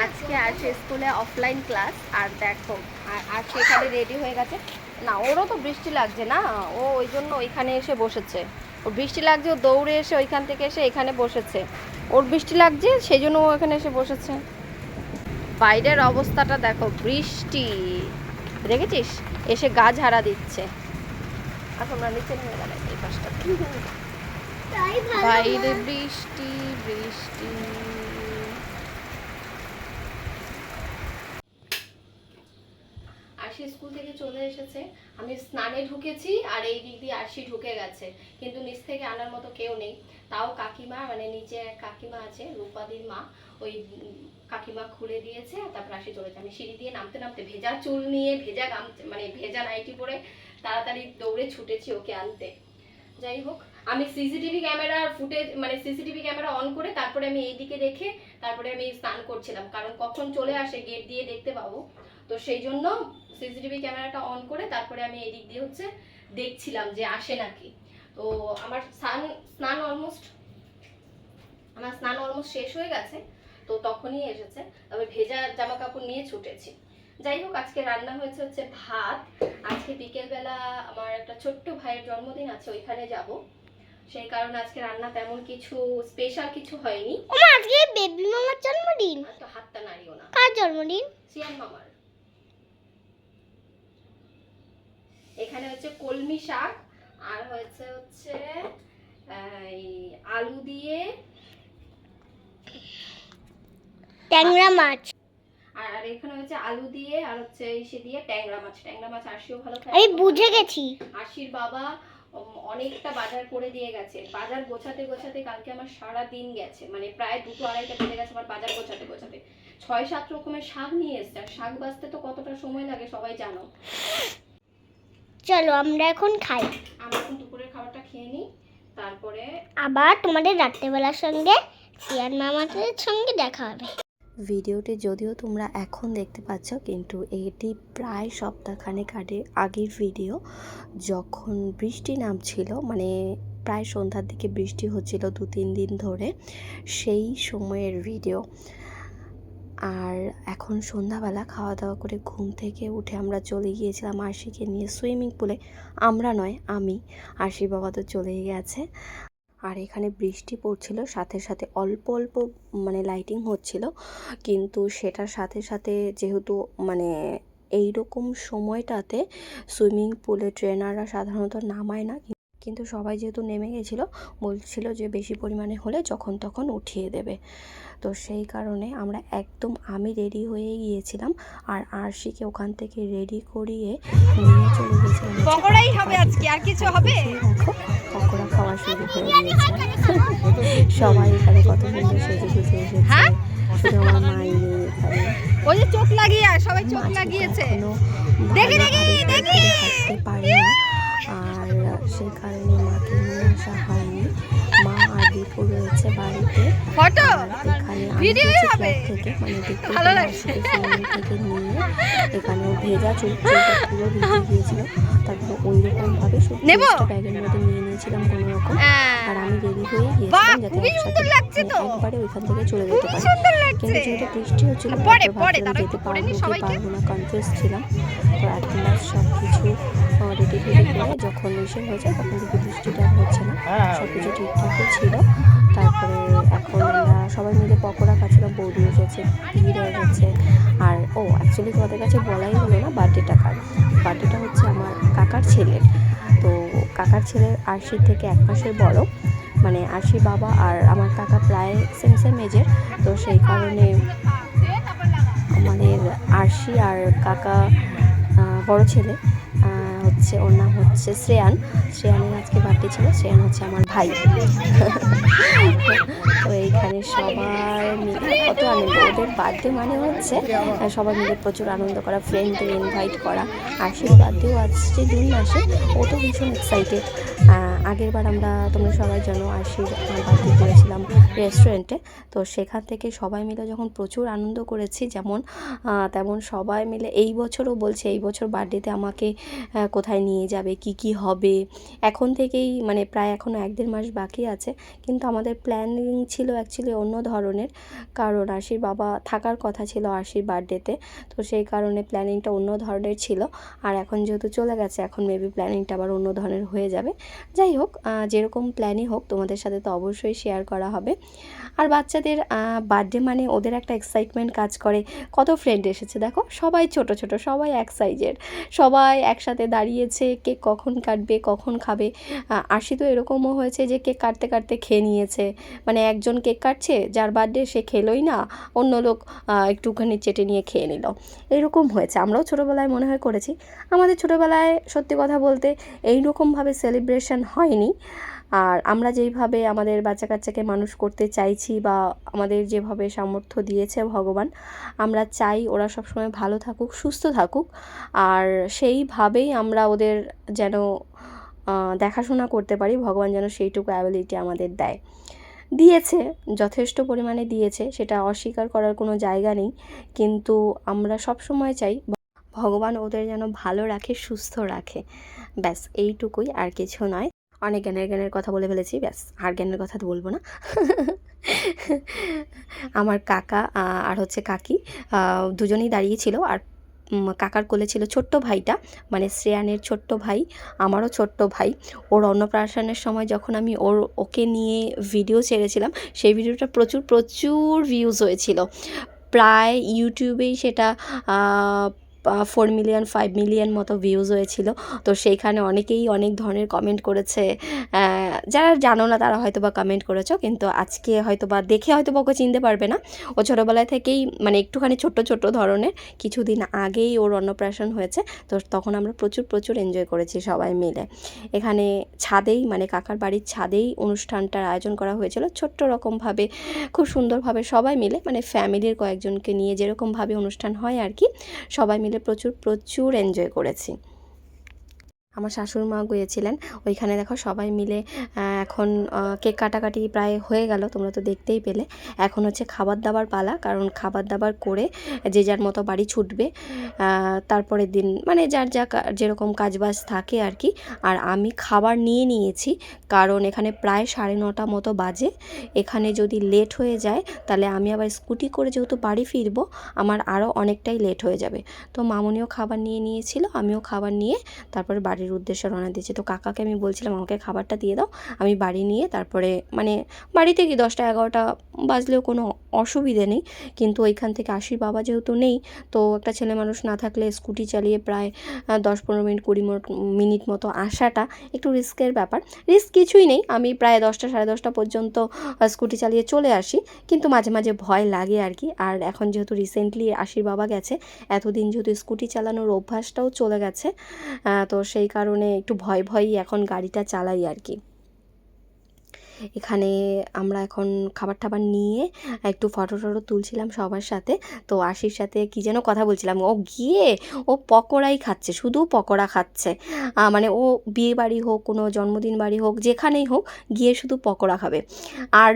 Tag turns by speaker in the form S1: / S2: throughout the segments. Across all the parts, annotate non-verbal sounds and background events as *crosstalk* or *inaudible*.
S1: আজকে আসে স্কুলে অফলাইন ক্লাস আর দেখো আর আর সেখানে রেডি হয়ে গেছে। না ওরও তো বৃষ্টি লাগছে না? ও ওই জন্য ওইখানে এসে বসেছে। ওর বৃষ্টি লাগছে ও দৌড়ে এসে ওইখান থেকে এসে এখানে বসেছে। ওর বৃষ্টি লাগছে সেই জন্য ও এখানে এসে বসেছে। বাইরের অবস্থাটা দেখো বৃষ্টি। দেখেছিস? এসে গা ঝাড়া দিচ্ছে। এখন আমরা নিচে নেমে গেলাম এই পাশটা। বাইরে বৃষ্টি বৃষ্টি। আরশি স্কুল থেকে চলে এসেছে। আমি স্নানে ঢুকেছি আর এই দিক দিয়ে আরশি ঢুকে গেছে। কিন্তু নিচ থেকে আনার মতো কেউ নেই। তাও কাকিমা মানে নিচে কাকিমা আছে, রূপাদির মা, ওই কাকিমা খুলে দিয়েছে আর তারপর আরশি চলেছে আমি সিঁড়ি দিয়ে নামতে নামতে ভেজা চুল নিয়ে, ভেজা গাম মানে ভেজা নাইটি পরে তাড়াতাড়ি দৌড়ে ছুটেছি ওকে আনতে। যাই হোক, আমি সিসিটিভি ক্যামেরার ফুটেজ মানে সিসিটিভি ক্যামেরা অন করে তারপরে আমি এইদিকে রেখে তারপরে আমি স্নান করছিলাম। কারণ কখন চলে আসে গেট দিয়ে দেখতে পাবো। তো সেই জন্য সিসিটিভি ক্যামেরাটা অন করে তারপরে আমি এদিক দিয়ে হচ্ছে দেখছিলাম যে আসে নাকি। তো আমার স্নান স্নান অলমোস্ট আমার স্নান অলমোস্ট শেষ হয়ে গেছে তো তখনই এসেছে। তবে ভেজা জামা কাপড় নিয়ে ছুটেছি। যাই হোক আজকে রান্না হয়েছে হচ্ছে ভাত। আজকে বিকেলবেলা আমার একটা ছোট্ট ভাইয়ের জন্মদিন আছে ওইখানে যাব। সেই কারণে আজকে রান্না তেমন কিছু স্পেশাল কিছু হয়নি।
S2: আজকে বেবি মামার জন্মদিন।
S1: তো হাতটা নাড়িও না।
S2: কার জন্মদিন?
S1: সিয়ান মামার। এখানে হচ্ছে কলমি শাক আর হয়েছে হচ্ছে আলু দিয়ে
S2: ট্যাংরা মাছ।
S1: আর এখানে হচ্ছে আলু দিয়ে আর হচ্ছে ইসে দিয়ে ট্যাংরা মাছ। ট্যাংরা মাছ আরশিও ভালো খায়।
S2: আমি বুঝে গেছি।
S1: আশির বাবা অনেকটা বাজার করে দিয়ে গেছে। বাজার গোছাতে গোছাতে কালকে আমার সারা দিন গেছে। মানে প্রায় দুটো আড়াইটা বেজে গেছে আমার বাজার গোছাতে গোছাতে। ছয় সাত রকমের শাক নিয়ে এসছে। আর শাক বাজতে তো কতটা সময় লাগে সবাই জানো।
S2: চলো আমরা এখন খাই।
S1: আমরা এখন দুপুরের খাবারটা খেয়ে নিই তারপরে
S2: আবার তোমাদের রাত্রেবেলার সঙ্গে সিয়ান মামাদের সঙ্গে দেখা হবে।
S3: ভিডিওটি যদিও তোমরা এখন দেখতে পাচ্ছ কিন্তু এটি প্রায় সপ্তাহখানেক আগে আগের ভিডিও। যখন বৃষ্টি নামছিল মানে প্রায় সন্ধ্যার দিকে বৃষ্টি হচ্ছিল দু তিন দিন ধরে সেই সময়ের ভিডিও। আর এখন সন্ধ্যাবেলা খাওয়া দাওয়া করে ঘুম থেকে উঠে আমরা চলে গিয়েছিলাম আরশিকে নিয়ে সুইমিং পুলে। আমরা নয়, আমি। আরশি বাবা তো চলেই গেছে। আর এখানে বৃষ্টি পড়ছিল, সাথে সাথে অল্প অল্প মানে লাইটিং হচ্ছিল। কিন্তু সেটার সাথে সাথে যেহেতু মানে এই রকম সময়টাতে সুইমিং পুলে ট্রেনাররা সাধারণত নামায় না কিন্তু সবাই যেহেতু নেমে গেছিল বলছিল যে বেশি পরিমাণে হলে যখন তখন উঠিয়ে দেবে তো সেই কারণে আমরা একদম আমি রেডি হয়ে গিয়েছিলাম আর আরশিকে ওখান থেকে রেডি করিয়ে নিয়ে চলে গেছিলাম
S1: পকোড়াই হবে আজকে, আর কিছু হবে?
S3: দেখো পকোড়া খাওয়া শুরু হয়ে গিয়েছে সবাই এখানে কত সুন্দর সেজে গুজে এসেছে
S1: হ্যাঁ?
S3: শুধু আমার মাই এখানে
S1: ওই যে চোখ লাগিয়ে সবাই চোখ লাগিয়েছে দেখি, দেখি, দেখি।
S3: পারে না আর সেই কারণে মাকে নিয়ে আসা হয়নি। মা আর দীপু রয়েছে বাড়িতে। এখানে আমি
S1: হবে।
S3: থেকে মানে
S1: ভালো লাগছে।
S3: থেকে নিয়ে এখানে ভেজা চুল পুরো ভিজে গিয়েছিল তারপর ওই রকম ভাবে
S1: নেব?
S3: ব্যাগের মধ্যে নিয়ে নিয়েছিলাম কোনো রকম আর আমি রেডি হয়ে গিয়েছিলাম যাতে
S1: সুন্দর লাগছে
S3: মানে
S1: তো।
S3: একবারে ওইখান থেকে চলে যেতে পারি
S1: সুন্দর
S3: কিন্তু
S1: লাগছে
S3: যেহেতু বৃষ্টি হচ্ছিল
S1: পরে, পরে,
S3: যেতে
S1: করে
S3: পারব
S1: নিই
S3: কি
S1: সবাইকে।
S3: না কনফিউজ ছিলাম তো এখন লাস্ট সব কিছু রেডি রেডি করে যখন এসে হয়েছে তখন দেখি বৃষ্টিটা হচ্ছে না সব কিছু ঠিকঠাকই ছিল তারপরে এখন আমরা সবাই মিলে পকোড়া খাচ্ছিলাম, বৌদি এসেছে দিদিরা এসেছে আর, ও অ্যাকচুয়ালি তোমাদের কাছে বলাই হলো না বার্থডেটা কার বার্থডেটা হচ্ছে আমার কাকার ছেলের। তো কাকার ছেলের আরশির থেকে এক মাসের বড়। মানে আরশি বাবা আর আমার কাকা প্রায় সেম সেম এজের তো সেই কারণে আমাদের আরশি আর কাকা বড় ছেলে হচ্ছে ওর নাম হচ্ছে শ্রেয়ান। শ্রেয়ানের আজকে বার্থডে ছিল, শ্রেয়ান হচ্ছে আমার ভাই। *laughs* ওদের বার্থডে মানে হচ্ছে সবাই মিলে প্রচুর আনন্দ করা ফ্রেন্ডদের ইনভাইট করা আর সেই বার্থডেও আসছে জুন মাসে ও তো ভীষণ এক্সাইটেড আগের বার আমরা তোমরা সবাই জানো আশির বার্থডে করেছিলাম রেস্টুরেন্টে। তো সেখান থেকে সবাই মিলে যখন প্রচুর আনন্দ করেছি, যেমন তেমন সবাই মিলে এই বছরও বলছে এই বছর বার্থডেতে আমাকে কোথায় নিয়ে যাবে, কি কি হবে। এখন থেকেই মানে প্রায় এখনও এক দেড় মাস বাকি আছে, কিন্তু আমাদের প্ল্যানিং ছিল অ্যাকচুয়ালি অন্য ধরনের। কারণ আশির বাবা থাকার কথা ছিল আশির বার্থডেতে, তো সেই কারণে প্ল্যানিংটা অন্য ধরনের ছিল। আর এখন যেহেতু চলে গেছে, এখন মেবি প্ল্যানিংটা আবার অন্য ধরনের হয়ে যাবে। যাই হোক আহ, যেরকম প্ল্যানই হোক তোমাদের সাথে তো অবশ্যই শেয়ার করা হবে। আর বাচ্চাদের বার্থডে মানে ওদের একটা এক্সাইটমেন্ট কাজ করে। কত ফ্রেন্ড এসেছে দেখো সবাই ছোট ছোট সবাই এক সাইজের সবাই একসাথে দাঁড়িয়েছে কেক কখন কাটবে কখন খাবে। আশি তো এরকমও হয়েছে যে কেক কাটতে কাটতে খেয়ে নিয়েছে। মানে একজন কেক কাটছে যার বার্থডে সে খেলোই না অন্য লোক একটুখানি চেটে নিয়ে খেয়ে নিল। এরকম হয়েছে আমরাও ছোটোবেলায় মনে হয় করেছি। আমাদের ছোটোবেলায় সত্যি কথা বলতে এই রকমভাবে সেলিব্রেশন হয়নি। আর আমরা যেইভাবে আমাদের বাচ্চা কাচ্চাকে মানুষ করতে চাইছি বা আমাদের যেভাবে সামর্থ্য দিয়েছে ভগবান, আমরা চাই ওরা সবসময় ভালো থাকুক, সুস্থ থাকুক। আর সেইভাবেই আমরা ওদের যেন দেখাশোনা করতে পারি, ভগবান যেন সেইটুকু অ্যাবিলিটি আমাদের দেয়। দিয়েছে, যথেষ্ট পরিমাণে দিয়েছে, সেটা অস্বীকার করার কোনো জায়গা নেই। কিন্তু আমরা সব সময় চাই ভগবান ওদের যেন ভালো রাখে, সুস্থ রাখে। ব্যাস, এইটুকুই আর কিছু নয়। অনেক জ্ঞানের জ্ঞানের কথা বলে ফেলেছি, ব্যাস, আর জ্ঞানের কথা তো বলব না। আমার কাকা আর হচ্ছে কাকি দুজনেই দাঁড়িয়েছিল আর কাকার কোলে ছিল ছোট্ট ভাইটা মানে শ্রেয়ানের ছোট্ট ভাই, আমারও ছোট্ট ভাই। ওর অন্নপ্রাশনের সময় যখন আমি ওর, ওকে নিয়ে ভিডিও ছেড়েছিলাম, সেই ভিডিওটা প্রচুর প্রচুর ভিউজ হয়েছিল। প্রায় ইউটিউবেই সেটা ফোর মিলিয়ন ফাইভ মিলিয়ন মতো ভিউজ হয়েছিল। তো সেইখানে অনেকেই অনেক ধরনের কমেন্ট করেছে। যারা জানো না তারা হয়তো বা কমেন্ট করেছ, কিন্তু আজকে হয়তো বা দেখে হয়তো বা ওকে চিনতে পারবে না। ও ছোটোবেলায় থেকেই মানে একটুখানি ছোট্ট ছোট্ট ধরনের কিছুদিন আগেই ওর অন্নপ্রাশন হয়েছে। তো তখন আমরা প্রচুর প্রচুর এনজয় করেছি সবাই মিলে। এখানে ছাদেই মানে কাকার বাড়ির ছাদেই অনুষ্ঠানটার আয়োজন করা হয়েছিল ছোট্ট রকমভাবে, খুব সুন্দরভাবে সবাই মিলে মানে ফ্যামিলির কয়েকজনকে নিয়ে যেরকমভাবে অনুষ্ঠান হয় আর কি, সবাই মিলে প্রচুর প্রচুর এনজয় করেছি। আমার শাশুড় মা গিয়েছিলেন, ওইখানে দেখো সবাই মিলে এখন কেক কাটাকাটি প্রায় হয়ে গেল, তোমরা তো দেখতেই পেলে। এখন হচ্ছে খাবার দাবার পালা, কারণ খাবার দাবার করে যে যার মতো বাড়ি ছুটবে তারপরের দিন মানে যার যা যেরকম কাজবাজ থাকে আর কি। আর আমি খাবার নিয়ে নিয়েছি, কারণ এখানে প্রায় সাড়ে নটা মতো বাজে। এখানে যদি লেট হয়ে যায়, তাহলে আমি আবার স্কুটি করে যেহেতু বাড়ি ফিরবো, আমার আরও অনেকটাই লেট হয়ে যাবে। তো মামুনিও খাবার নিয়ে নিয়েছিল, আমিও খাবার নিয়ে তারপরে বাড়ির উদ্দেশ্যে রওনা দিয়েছি। তো কাকাকে আমি বলছিলাম, আমাকে খাবারটা দিয়ে দাও, আমি বাড়ি নিয়ে তারপরে মানে বাড়িতে কি দশটা এগারোটা বাজলেও কোনো অসুবিধে নেই। কিন্তু ওইখান থেকে আশির বাবা যেহেতু নেই, তো একটা ছেলে মানুষ না থাকলে স্কুটি চালিয়ে প্রায় দশ পনেরো মিনিট, কুড়ি মিনিট মিনিট মতো আসাটা একটু রিস্কের ব্যাপার। রিস্ক কিছুই নেই। আমি প্রায় দশটা, সাড়ে দশটা পর্যন্ত স্কুটি চালিয়ে চলে আসি। কিন্তু মাঝে মাঝে ভয় লাগে আর কি। আর এখন যেহেতু রিসেন্টলি আশির বাবা গেছে, এতদিন যেহেতু স্কুটি চালানোর অভ্যাসটাও চলে গেছে তো সেই কারণে একটু ভয় ভয়ই এখন গাড়িটা চালাই আর কি। এখানে আমরা এখন খাবার টাবার নিয়ে একটু ফটো টটো তুলছিলাম সবার সাথে। তো আশির সাথে কি যেন কথা বলছিলাম। ও গিয়ে ও পকোড়াই খাচ্ছে, শুধু পকোড়া খাচ্ছে। মানে ও বিয়ে বাড়ি হোক, কোনো জন্মদিন বাড়ি হোক, যেখানেই হোক, গিয়ে শুধু পকোড়া খাবে। আর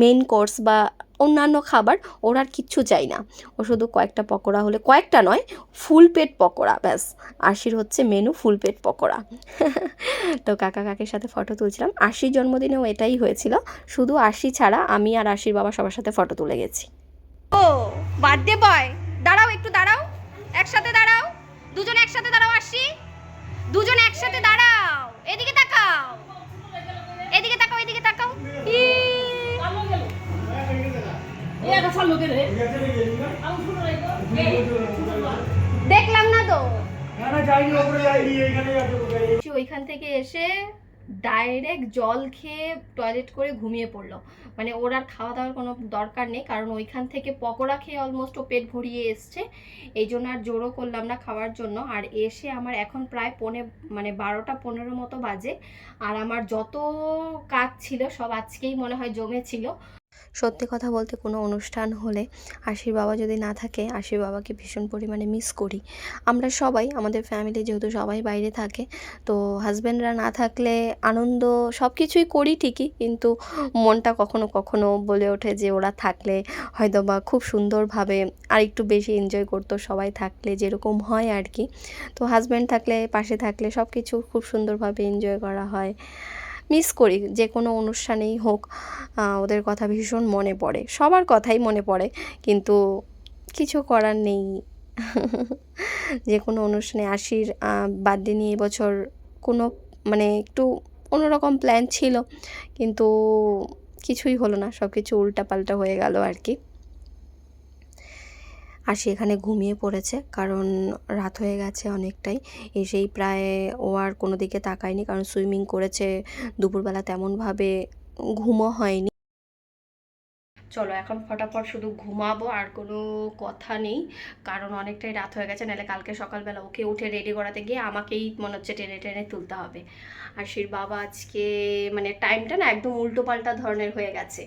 S3: মেন কোর্স বা অন্যান্য খাবার ওর আর কিচ্ছু চাই না। ও শুধু কয়েকটা পকোড়া হলে কয়েকটা নয় ফুল পেট পকোড়া ব্যাস। আশির হচ্ছে মেনু ফুল পেট পকোড়া। তো কাকা কাকের সাথে ফটো তুলছিলাম। আশির জন্মদিনেও এটাই হয়েছিল। শুধু আশি ছাড়া আমি আর আশির বাবা সবার সাথে ফটো তুলে গেছি।
S1: ও বার্থডে বয় দাঁড়াও একটু দাঁড়াও। একসাথে দাঁড়াও। দুজন একসাথে দাঁড়াও আসি দুজন একসাথে দাঁড়াও। এদিকে তাকাও। এদিকে তাকাও এদিকে তাকাও। ই, দেখলাম না তো। ওইখান থেকে এসে ডাইরেক্ট জল খেয়ে টয়লেট করে ঘুমিয়ে পড়ল। মানে ওর আর খাওয়া দাওয়ার কোনো দরকার নেই কারণ ওইখান থেকে পকোড়া খেয়ে অলমোস্ট ও পেট ভরিয়ে এসছে। এই জন্য আর জোরও করলাম না খাওয়ার জন্য। আর এসে আমার এখন প্রায় পনে মানে বারোটা পনেরো মতো বাজে। আর আমার যত কাজ ছিল সব আজকেই মনে হয় জমেছিল।
S4: সত্যি কথা বলতে কোনো অনুষ্ঠান হলে আশির বাবা যদি না থাকে, আশির বাবাকে ভীষণ পরিমাণে মিস করি। আমরা সবাই, আমাদের ফ্যামিলি যেহেতু সবাই বাইরে থাকে, তো হাজব্যান্ডরা না থাকলে আনন্দ সব কিছুই করি ঠিকই, কিন্তু মনটা কখনো কখনো বলে ওঠে যে ওরা থাকলে হয়তো বা খুব সুন্দরভাবে আর একটু বেশি এনজয় করতো সবাই থাকলে, যেরকম হয় আর কি। তো হাজব্যান্ড থাকলে, পাশে থাকলে সব কিছু খুব সুন্দরভাবে এনজয় করা হয়। মিস করি, যে কোনো অনুষ্ঠানেই হোক ওদের কথা ভীষণ মনে পড়ে। সবার কথাই মনে পড়ে, কিন্তু কিছু করার নেই। *laughs* যে কোনো অনুষ্ঠানে আশির বার্থডে নিয়ে এবছর কোনো মানে একটু অন্যরকম প্ল্যান ছিল, কিন্তু কিছুই হলো না সব কিছু উল্টাপাল্টা হয়ে গেল আর কি। আশি এখানে ঘুমিয়ে পড়েছে, কারণ রাত হয়ে গেছে অনেকটাই। এসেই প্রায় ও আর কোনো দিকে তাকায়নি, কারণ সুইমিং করেছে দুপুরবেলা তেমনভাবে ঘুমও হয়নি।
S3: চলো, এখন ফটাফট শুধু ঘুমাবো, আর কোনো কথা নেই, কারণ অনেকটাই রাত হয়ে গেছে, নাহলে কালকে সকালবেলা ওকে উঠে রেডি করাতে গিয়ে আমাকেই মনে হচ্ছে টেনে টেনে তুলতে হবে। সেই বাবা আজকে মানে টাইমটা না একদম উল্টো পাল্টা ধরনের হয়ে গেছে।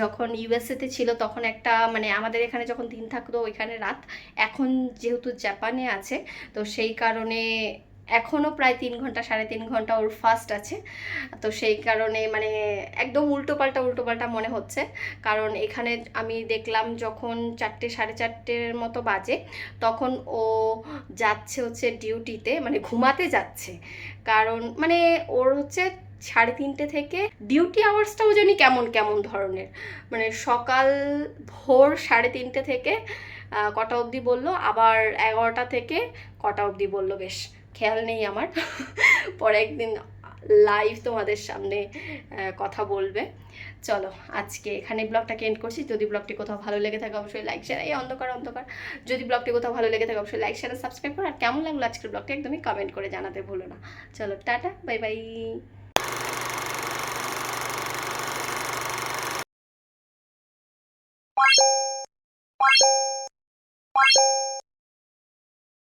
S3: যখন ইউএসএতে ছিল তখন একটা মানে আমাদের এখানে যখন দিন থাকতো ওইখানে রাত, এখন যেহেতু জাপানে আছে, তো সেই কারণে এখনও প্রায় তিন ঘণ্টা, সাড়ে তিন ঘণ্টা ওর ফাস্ট আছে। তো সেই কারণে মানে একদম উল্টো পাল্টা উল্টো পাল্টা মনে হচ্ছে। কারণ এখানে আমি দেখলাম যখন চারটে, সাড়ে চারটের মতো বাজে, তখন ও যাচ্ছে হচ্ছে ডিউটিতে মানে ঘুমাতে যাচ্ছে। কারণ মানে ওর হচ্ছে সাড়ে তিনটে থেকে ডিউটি আওয়ার্সটাও জানি কেমন কেমন ধরনের। মানে সকাল ভোর সাড়ে তিনটে থেকে কটা অবধি বলল? আবার এগারোটা থেকে কটা অবধি বলল? বেশ। খেয়াল নেই আমার। পরে একদিন লাইভ তোমাদের সামনে কথা বলবে। চলো, আজকে এখানে ব্লগটাকে এন্ড করছি। যদি ব্লগটি কোথাও ভালো লেগে থাকে, অবশ্যই লাইক শেয়ার এই অন্ধকার অন্ধকার। যদি ব্লগটি কোথাও ভালো লেগে থাকে, অবশ্যই লাইক শেয়ার সাবস্ক্রাইব করো। আর কেমন লাগল আজকের ব্লগটা একদমই কমেন্ট করে জানাতে ভুলো না। চলো, টাটা বাই বাই